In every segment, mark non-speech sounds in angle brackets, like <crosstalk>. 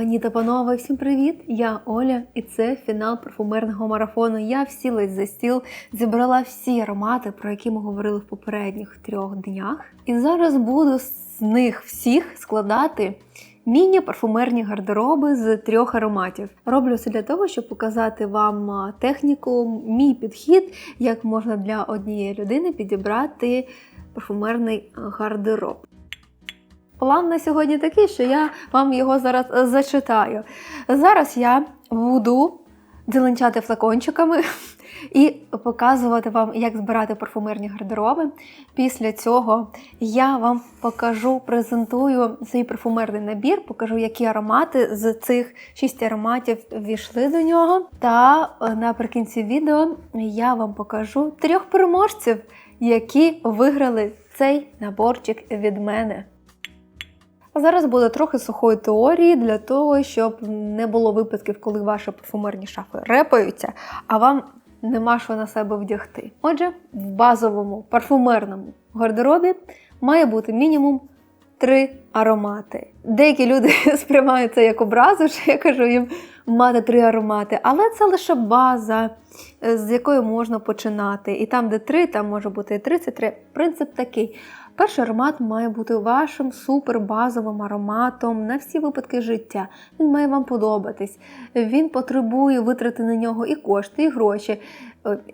Пані та панове, всім привіт! Я Оля, і це фінал парфумерного марафону. Я всілась за стіл, зібрала всі аромати, про які ми говорили в попередніх трьох днях. І зараз буду з них всіх складати міні-парфумерні гардероби з трьох ароматів. Роблю це для того, щоб показати вам техніку, мій підхід, як можна для однієї людини підібрати парфумерний гардероб. План на сьогодні такий, що я вам його зараз е, зачитаю. Зараз я буду дзеленчати флакончиками <laughs> і показувати вам, як збирати парфумерні гардероби. Після цього я вам покажу, презентую свій парфумерний набір, покажу, які аромати з цих шість ароматів війшли до нього. Та е, наприкінці відео я вам покажу трьох переможців, які виграли цей наборчик від мене. А зараз буде трохи сухої теорії для того, щоб не було випадків, коли ваші парфумерні шафи репаються, а вам нема що на себе вдягти. Отже, в базовому парфумерному гардеробі має бути мінімум три аромати. Деякі люди <laughs> сприймають це як образу, що я кажу їм мати три аромати, але це лише база, з якої можна починати. І там, де три, там може бути і 33. Принцип такий. Перший аромат має бути вашим супербазовим ароматом на всі випадки життя. Він має вам подобатись. Він потребує витрати на нього і кошти, і гроші.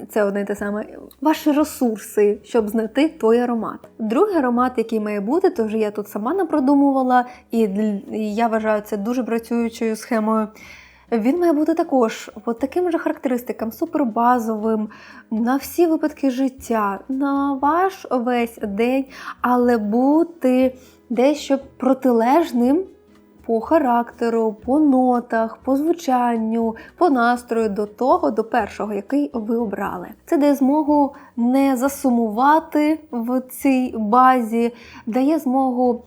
Це одне і те саме. Ваші ресурси, щоб знайти той аромат. Другий аромат, який має бути, то вже я тут сама напродумувала, і я вважаю це дуже працюючою схемою. Він має бути також от таким же характеристикам, супербазовим на всі випадки життя, на ваш весь день, але бути дещо протилежним по характеру, по нотах, по звучанню, по настрою до того, до першого, який ви обрали. Це дає змогу не засумувати в цій базі, дає змогу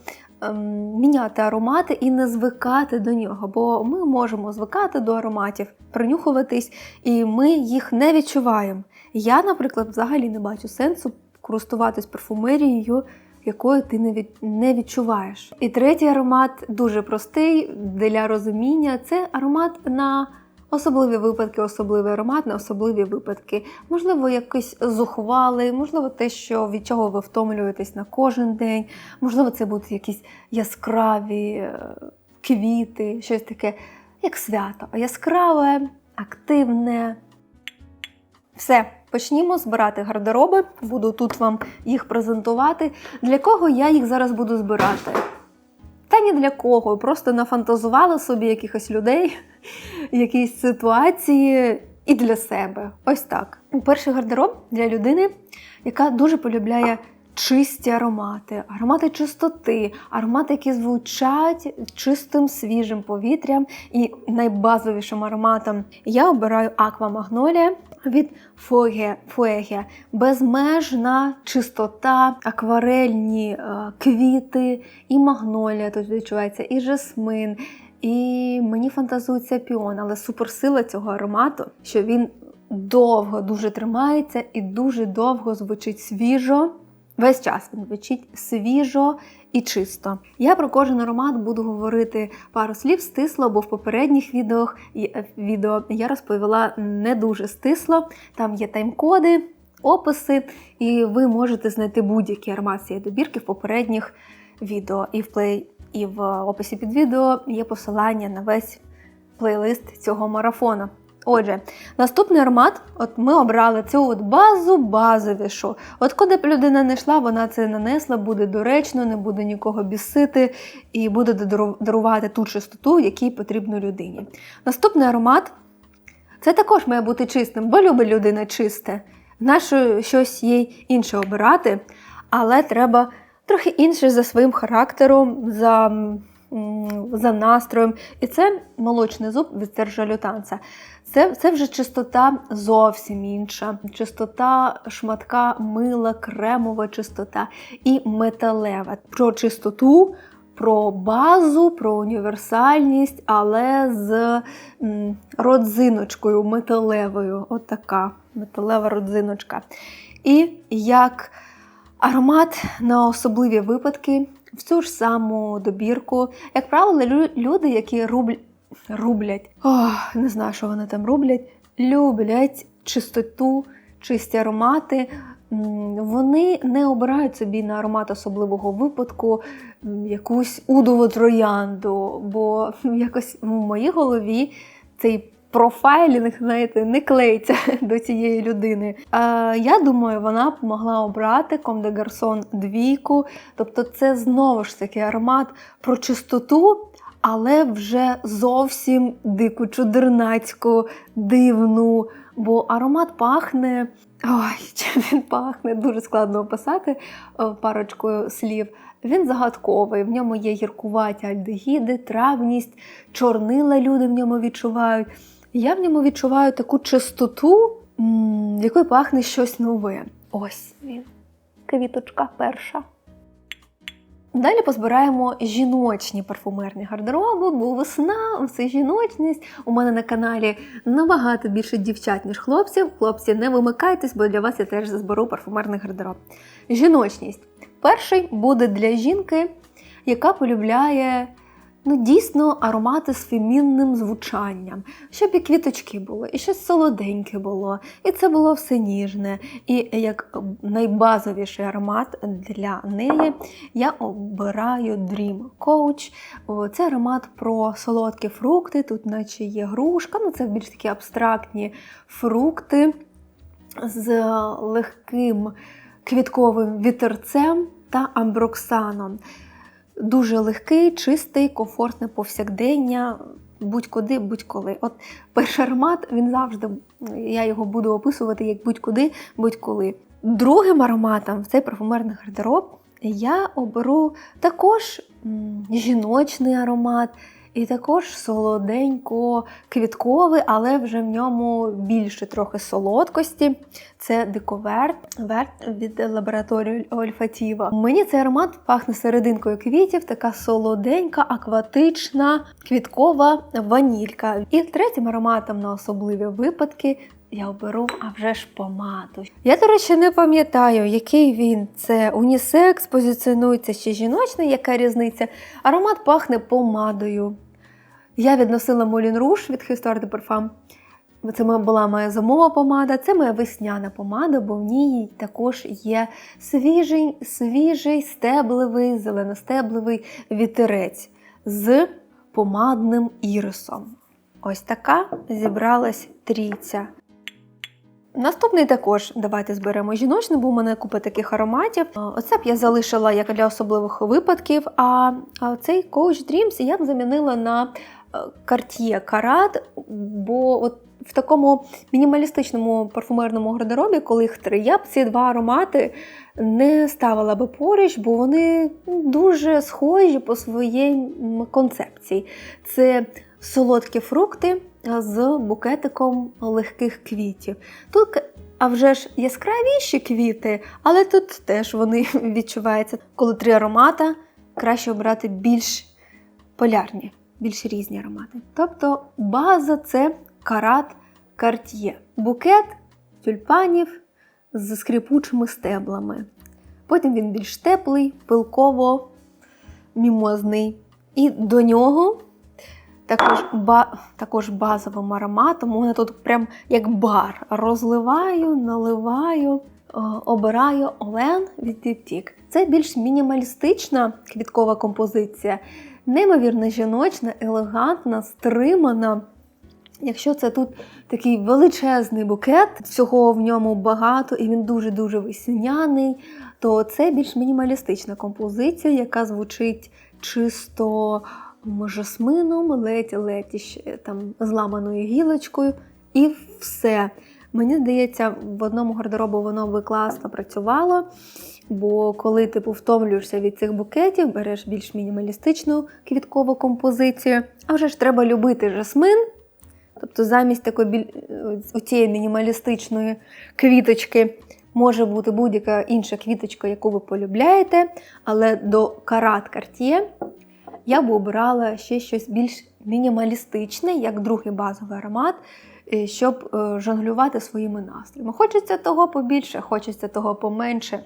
міняти аромати і не звикати до нього, бо ми можемо звикати до ароматів, принюхуватись, і ми їх не відчуваємо. Я, наприклад, взагалі не бачу сенсу користуватись парфумерією, якої ти не, від... не відчуваєш. І третій аромат дуже простий для розуміння. Це аромат на особливі випадки, особливий аромат на особливі випадки. Можливо, якийсь зухвалий, можливо, те, що від чого ви втомлюєтесь на кожен день. Можливо, це будуть якісь яскраві е, квіти, щось таке, як свято. Яскраве, активне. Все, почнімо збирати гардероби. Буду тут вам їх презентувати. Для кого я їх зараз буду збирати? Та ні для кого. Просто нафантазувала собі якихось людей, <laughs> якісь ситуації і для себе. Ось так. Перший гардероб для людини, яка дуже полюбляє чисті аромати, аромати чистоти, аромати, які звучать чистим свіжим повітрям і найбазовішим ароматом. Я обираю аквамагнолія від. Фуеге. Безмежна чистота, акварельні е, квіти, і магнолія тут відчувається, і жасмин. І мені фантазується піон, але суперсила цього аромату, що він довго дуже тримається і дуже довго звучить свіжо. Весь час він звучить свіжо і чисто. Я про кожен аромат буду говорити пару слів стисло, бо в попередніх відео, відео я розповіла не дуже стисло. Там є тайм-коди, описи, і ви можете знайти будь-який аромат цієї добірки в попередніх відео. І в плей, і в описі під відео є посилання на весь плейлист цього марафону. Отже, наступний аромат, от ми обрали цю от базу базовішу. От куди б людина не йшла, вона це нанесла, буде доречно, не буде нікого бісити і буде дарувати ту чистоту, якій потрібно людині. Наступний аромат це також має бути чистим, бо любить людина чисте. Нащо щось їй інше обирати, але треба трохи інше за своїм характером, за, за настроєм. І це молочний зуб від Сержа Лютанца. Це, це вже чистота зовсім інша. Чистота шматка мила, кремова чистота і металева. Про чистоту, про базу, про універсальність, але з родзиночкою металевою. От така металева родзиночка. І як аромат на особливі випадки. В цю ж саму добірку, як правило, люди, які рубль- рублять. Ох, не знаю, що вони там роблять. Люблять чистоту, чисті аромати. Вони не обирають собі на аромат особливого випадку якусь удову троянду, бо якось в моїй голові цей профайлінг, знаєте, не клеїться <laughs> до цієї людини. А, я думаю, вона б могла обрати de Garçon двійку. Тобто, це знову ж таки аромат про чистоту, але вже зовсім дику, чудернацьку, дивну. Бо аромат пахне. Ой, <laughs> чим він пахне, дуже складно описати е, парочкою слів. Він загадковий, в ньому є гіркуваті альдегіди, травність, чорнила люди в ньому відчувають. Я в ньому відчуваю таку чистоту, якою пахне щось нове. Ось він. Квіточка перша. Далі позбираємо жіночні парфумерні гардероби, бо весна це жіночність. У мене на каналі набагато більше дівчат, ніж хлопців. Хлопці, не вимикайтесь, бо для вас я теж зберу парфумерний гардероб. Жіночність. Перший буде для жінки, яка полюбляє ну, дійсно аромати з фемінним звучанням, щоб і квіточки були, і щось солоденьке було, і це було все ніжне. І як найбазовіший аромат для неї я обираю Dream Coach. Це аромат про солодкі фрукти, тут наче є грушка, ну це більш такі абстрактні фрукти з легким квітковим вітерцем та амброксаном. Дуже легкий, чистий, комфортне повсякдення, будь-куди, будь-коли. От перший аромат, він завжди, я його буду описувати як будь-куди, будь-коли. Другим ароматом в цей парфумерний гардероб я оберу також жіночний аромат. І також солоденько-квітковий, але вже в ньому більше трохи солодкості. Це диковерт верт від лабораторії Ольфатіва. Мені цей аромат пахне серединкою квітів, така солоденька, акватична, квіткова ванілька. І третім ароматом на особливі випадки. Я оберу, а вже ж помаду. Я, до речі, не пам'ятаю, який він. Це унісекс, позиціонується ще жіночний, яка різниця. Аромат пахне помадою. Я відносила Молін Руш від Histoire de Parfum. Це була моя зимова помада, це моя весняна помада, бо в ній також є свіжий, свіжий стеблевий, зеленостеблевий вітерець з помадним ірисом. Ось така зібралась трійця. Наступний також давайте зберемо жіночний, бо у мене купа таких ароматів. Оце б я залишила як для особливих випадків. А цей Coach Dreams я б замінила на е, Cartier Карат, бо от в такому мінімалістичному парфумерному гардеробі, коли їх три, я б ці два аромати не ставила би поруч, бо вони ну, дуже схожі по своїй концепції. Це солодкі фрукти з букетиком легких квітів. Тут, а вже ж яскравіші квіти, але тут теж вони <laughs> відчуваються. Коли три аромата, краще обрати більш полярні, більш різні аромати. Тобто база це карат карт'є. Букет тюльпанів з скрипучими стеблами. Потім він більш теплий, пилково мімозний. І до нього також, ба, також базовим ароматом. У тут прям як бар. Розливаю, наливаю, е, обираю Олен від Діптік. Це більш мінімалістична квіткова композиція, неймовірно жіночна, елегантна, стримана. Якщо це тут такий величезний букет, всього в ньому багато, і він дуже-дуже весняний, то це більш мінімалістична композиція, яка звучить чисто жасмином, ледь-ледь там зламаною гілочкою, і все. Мені здається, в одному гардеробу воно би класно працювало. Бо коли типу втомлюєшся від цих букетів, береш більш мінімалістичну квіткову композицію. А вже ж треба любити жасмин. Тобто замість такої біль... цієї мінімалістичної квіточки може бути будь-яка інша квіточка, яку ви полюбляєте, але до карат Cartier я б обирала ще щось більш мінімалістичне, як другий базовий аромат, е, щоб е, жонглювати своїми настроями. Хочеться того побільше, хочеться того поменше.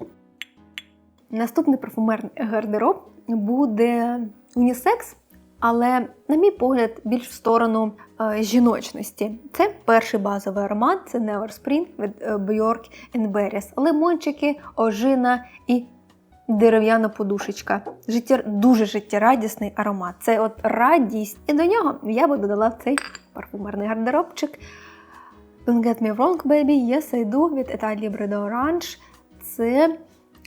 Наступний парфумерний гардероб буде унісекс, але, на мій погляд, більш в сторону е, жіночності. Це перший базовий аромат, це Never Spring від е, Bjork Berries. Лимончики, ожина і дерев'яна подушечка. Життя, дуже життєрадісний аромат. Це от радість. І до нього я би додала цей парфумерний гардеробчик. Don't get me wrong, baby, yes I do від Etat Libre d'Orange. Це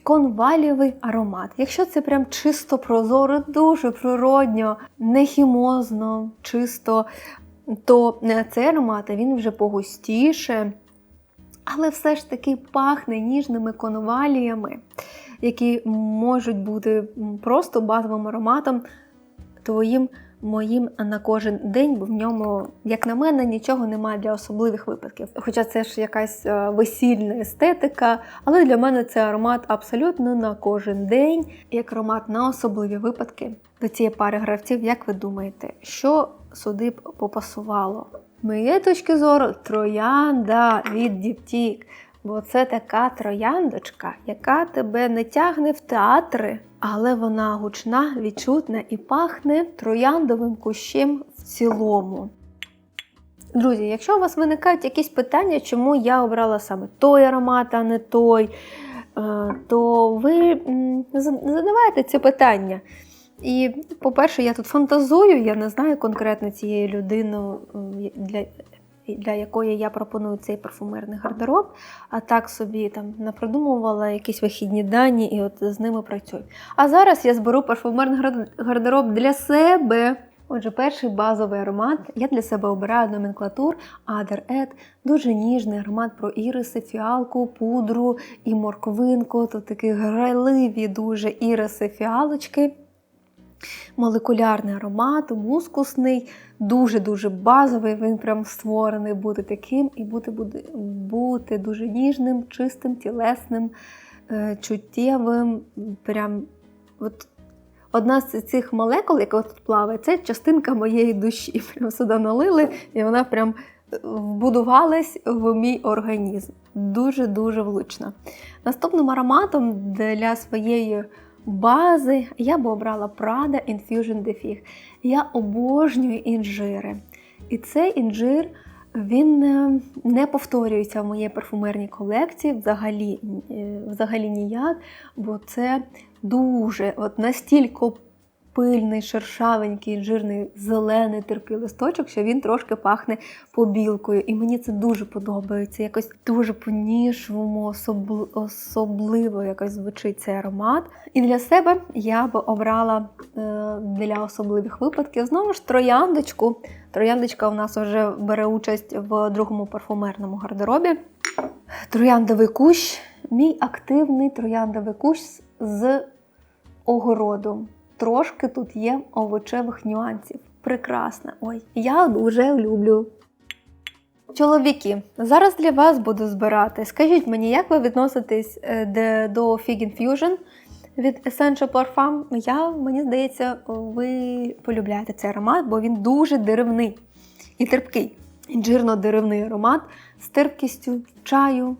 конвалівий аромат. Якщо це прям чисто прозоро, дуже природньо, не хімозно, чисто, то цей аромат він вже погустіше, але все ж таки пахне ніжними конваліями, які можуть бути просто базовим ароматом твоїм моїм на кожен день, бо в ньому, як на мене, нічого немає для особливих випадків. Хоча це ж якась е, весільна естетика, але для мене це аромат абсолютно на кожен день, як аромат на особливі випадки. До цієї пари гравців, як ви думаєте, що сюди б попасувало? Моєї точки зору, троянда від Діптік. Бо це така трояндочка, яка тебе не тягне в театри, але вона гучна, відчутна і пахне трояндовим кущем в цілому. Друзі, якщо у вас виникають якісь питання, чому я обрала саме той аромат, а не той, е, то ви задавайте ці питання. І, по-перше, я тут фантазую, я не знаю конкретно цієї людини, для для якої я пропоную цей парфумерний гардероб, а так собі там напродумувала якісь вихідні дані і от з ними працюю. А зараз я зберу парфумерний гардероб для себе. Отже, перший базовий аромат я для себе обираю номенклатур Other Ed. Дуже ніжний аромат про іриси, фіалку, пудру і морквинку. Тут такі грайливі дуже іриси, фіалочки молекулярний аромат, мускусний, дуже-дуже базовий. Він прям створений бути таким і бути бути, дуже ніжним, чистим, тілесним, е, чуттєвим. Прям от Одна з цих молекул, яка тут плаває, це частинка моєї душі. <laughs> Прям сюди налили, і вона прям вбудувалась в мій організм. Дуже-дуже влучно. Наступним ароматом для своєї бази я би обрала Prada Infusion Defig. Я обожнюю інжири. І цей інжир він е, не повторюється в моїй парфумерній колекції взагалі е, взагалі ніяк, бо це дуже от настільки пильний, шершавенький, жирний, зелений терпкий листочок, що він трошки пахне побілкою. І мені це дуже подобається. Якось дуже по-ніжному, особл... особливо якось звучить цей аромат. І для себе я би обрала е, для особливих випадків знову ж трояндочку. Трояндочка у нас вже бере участь в другому парфумерному гардеробі. Трояндовий кущ, мій активний трояндовий кущ з огороду трошки тут є овочевих нюансів. Прекрасно. Ой, я дуже люблю. Чоловіки, зараз для вас буду збирати. Скажіть мені, як ви відноситесь е, до Fig Infusion від Essential Parfum? Я, Мені здається, ви полюбляєте цей аромат, бо він дуже деревний і терпкий. Інжирно-деревний аромат з терпкістю чаю,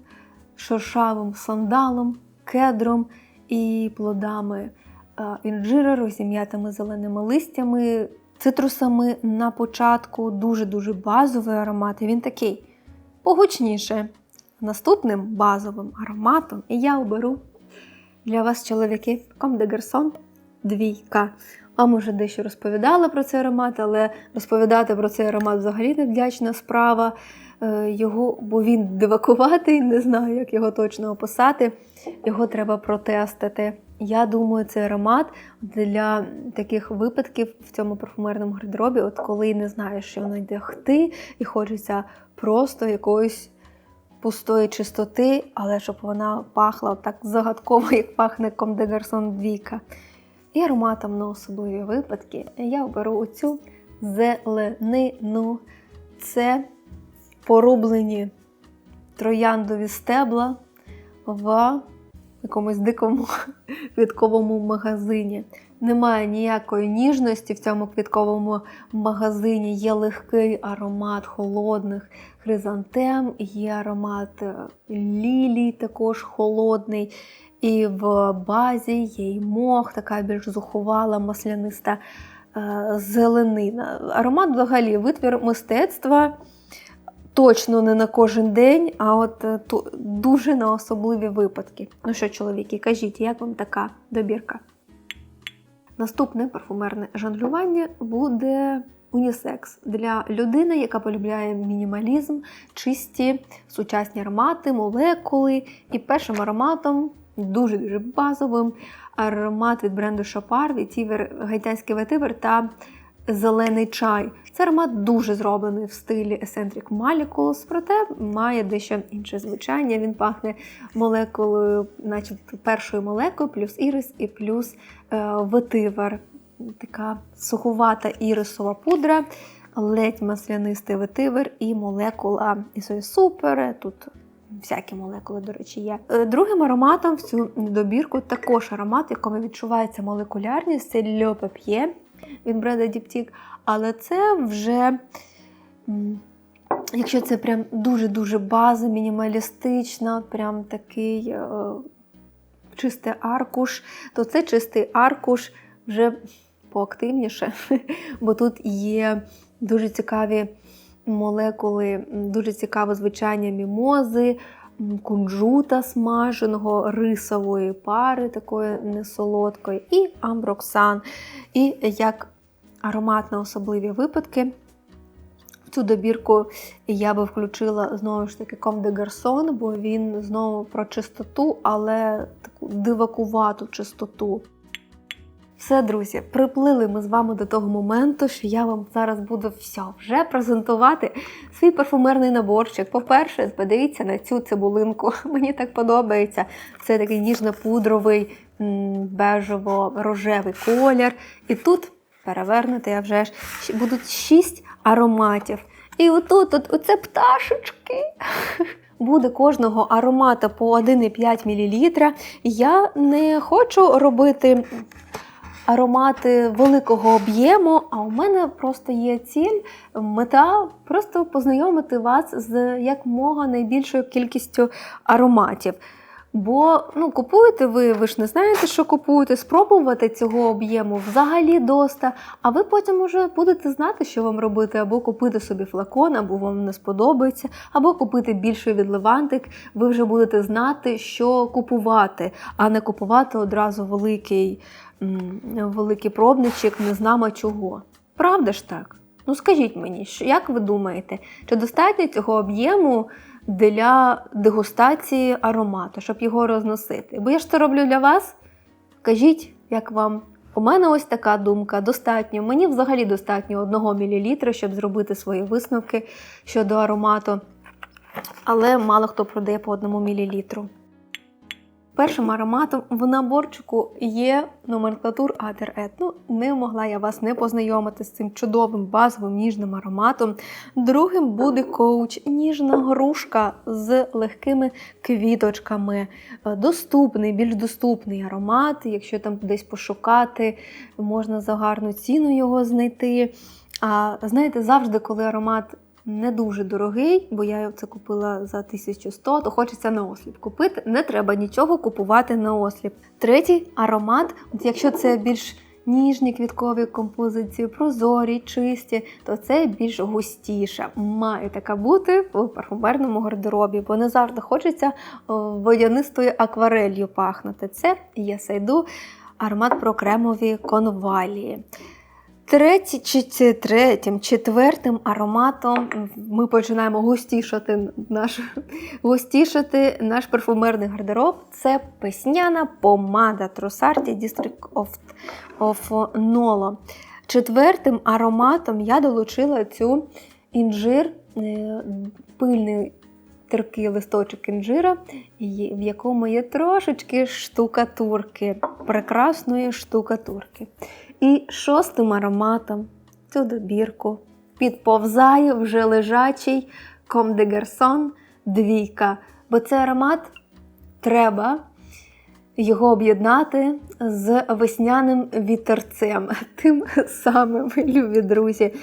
шершавим сандалом, кедром і плодами інжира, розім'ятими зеленими листями, цитрусами на початку, дуже-дуже базовий аромат. І він такий погучніше. Наступним базовим ароматом і я оберу для вас, чоловіки, Comme de Garçon двійка. Вам уже дещо розповідала про цей аромат, але розповідати про цей аромат взагалі невдячна справа. Е, його, Бо він дивакуватий, не знаю, як його точно описати. Його треба протестити. Я думаю, цей аромат для таких випадків в цьому парфумерному гардеробі, от коли не знаєш, що воно йде хти, і хочеться просто якоїсь пустої чистоти, але щоб вона пахла так загадково, як пахне Comme Гарсон Двійка. І ароматом на особливі випадки я оберу оцю зеленину. Це порублені трояндові стебла в якомусь дикому <laughs> квітковому магазині. Немає ніякої ніжності в цьому квітковому магазині. Є легкий аромат холодних хризантем, є аромат е, лілій, також холодний. І в базі є й мох, така більш зухувала, масляниста е, зеленина. Аромат взагалі витвір мистецтва. Точно не на кожен день, а от е, ту- дуже на особливі випадки. Ну що, чоловіки, кажіть, як вам така добірка? Наступне парфумерне жонглювання буде унісекс для людини, яка полюбляє мінімалізм, чисті сучасні аромати, молекули. І першим ароматом, дуже-дуже базовим, аромат від бренду Шопар, вітівер, гайтянський ветивер та зелений чай. Це аромат дуже зроблений в стилі Eccentric Molecules, проте має дещо інше звучання. Він пахне молекулою, начебто першою молекулою, плюс ірис і плюс е, ветивер. Така суховата ірисова пудра, ледь маслянистий ветивер і молекула ісої супер. Тут всякі молекули, до речі, є. Е, Другим ароматом в цю добірку також аромат, якому відчувається молекулярність, це Papier від бренда Diptyque. Але це вже, якщо це прям дуже-дуже база, мінімалістична, прям такий е, чистий аркуш, то це чистий аркуш вже поактивніше, <laughs> бо тут є дуже цікаві молекули, дуже цікаве звучання мімози, кунжута смаженого, рисової пари, такої несолодкої, і амброксан. І як аромат на особливі випадки. В цю добірку я би включила знову ж таки Comme de Garçon, бо він знову про чистоту, але таку дивакувату чистоту. Все, друзі, приплили ми з вами до того моменту, що я вам зараз буду все вже презентувати свій парфумерний наборчик. По-перше, подивіться на цю цибулинку. <laughs> Мені так подобається. Це такий ніжно-пудровий, бежево-рожевий колір. І тут перевернути, а вже ж будуть шість ароматів. І отут, от, оце пташечки. <laughs> Буде кожного аромата по 1,5 мл. Я не хочу робити аромати великого об'єму, а у мене просто є ціль, мета просто познайомити вас з якмога найбільшою кількістю ароматів. Бо ну, купуєте ви, ви ж не знаєте, що купуєте, спробувати цього об'єму взагалі доста, а ви потім уже будете знати, що вам робити, або купити собі флакон, або вам не сподобається, або купити більший відливантик. Ви вже будете знати, що купувати, а не купувати одразу великий, великий пробничок, не знамо чого. Правда ж так? Ну скажіть мені, як ви думаєте, чи достатньо цього об'єму для дегустації аромату, щоб його розносити? Бо я ж це роблю для вас. Кажіть, як вам? У мене ось така думка. Достатньо. Мені взагалі достатньо 1 мл, щоб зробити свої висновки щодо аромату. Але мало хто продає по 1 мл. Першим ароматом в наборчику є номенклатур Адер Ет. Ну, не могла я вас не познайомити з цим чудовим базовим ніжним ароматом. Другим буде коуч ніжна грушка з легкими квіточками. Е, Доступний, більш доступний аромат. Якщо там десь пошукати, можна за гарну ціну його знайти. А знаєте, завжди, коли аромат не дуже дорогий, бо я це купила за 1100, то хочеться на осліп купити. Не треба нічого купувати на осліп. Третій аромат, от якщо це більш ніжні квіткові композиції, прозорі, чисті, то це більш густіше. Має така бути в парфумерному гардеробі, бо не завжди хочеться о, водянистою акварелью пахнути. Це я сайду аромат про кремові конвалії. Третій, чи третім, четвертим ароматом ми починаємо густішати наш, густішати наш парфумерний гардероб. Це песняна помада Тросарті District of, of Nolo. Четвертим ароматом я долучила цю інжир, е, пильний терпкий листочок інжира, в якому є трошечки штукатурки, прекрасної штукатурки. І шостим ароматом цю добірку підповзає вже лежачий Ком де Герсон двійка. Бо цей аромат треба його об'єднати з весняним вітерцем. <laughs> Тим самим, любі друзі.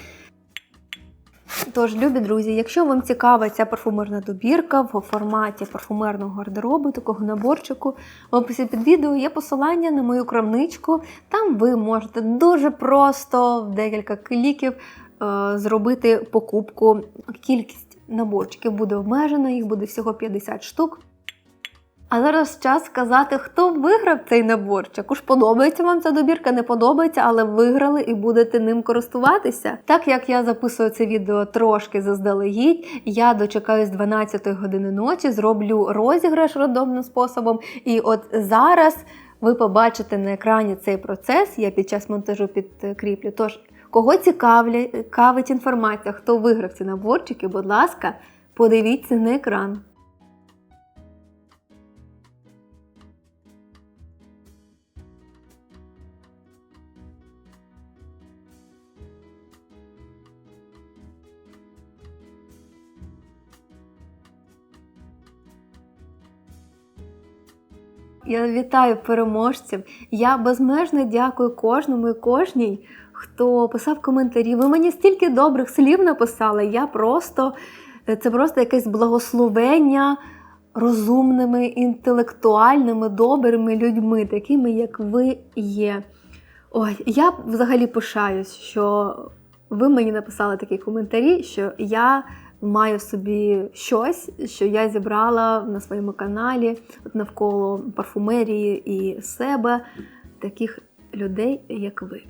Тож, любі друзі, якщо вам цікава ця парфумерна добірка в форматі парфумерного гардеробу, такого наборчику, в описі під відео є посилання на мою крамничку. Там ви можете дуже просто в декілька кліків е, зробити покупку. Кількість наборчиків буде обмежена, їх буде всього 50 штук. А зараз час сказати, хто виграв цей наборчик. Уж подобається вам ця добірка, не подобається, але виграли і будете ним користуватися. Так як я записую це відео трошки заздалегідь, я дочекаюсь 12 години ночі, зроблю розіграш рандомним способом. І от зараз ви побачите на екрані цей процес. Я під час монтажу підкріплю. Тож, кого цікавить інформація, хто виграв ці наборчики, будь ласка, подивіться на екран. Я вітаю переможців. Я безмежно дякую кожному і кожній, хто писав коментарі. Ви мені стільки добрих слів написали. Я просто це просто якесь благословення розумними, інтелектуальними, добрими людьми, такими, як ви є. Ой, я взагалі пишаюсь, що ви мені написали такі коментарі, що я маю собі щось, що я зібрала на своєму каналі навколо парфумерії і себе, таких людей, як ви.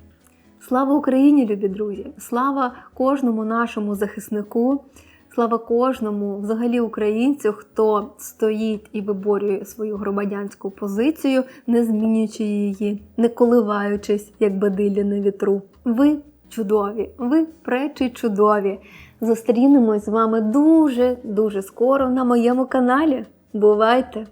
Слава Україні, любі друзі! Слава кожному нашому захиснику, слава кожному взагалі українцю, хто стоїть і виборює свою громадянську позицію, не змінюючи її, не коливаючись, як бадилля на вітру. Ви чудові, ви пречі чудові. Зустрінемось з вами дуже-дуже скоро на моєму каналі. Бувайте!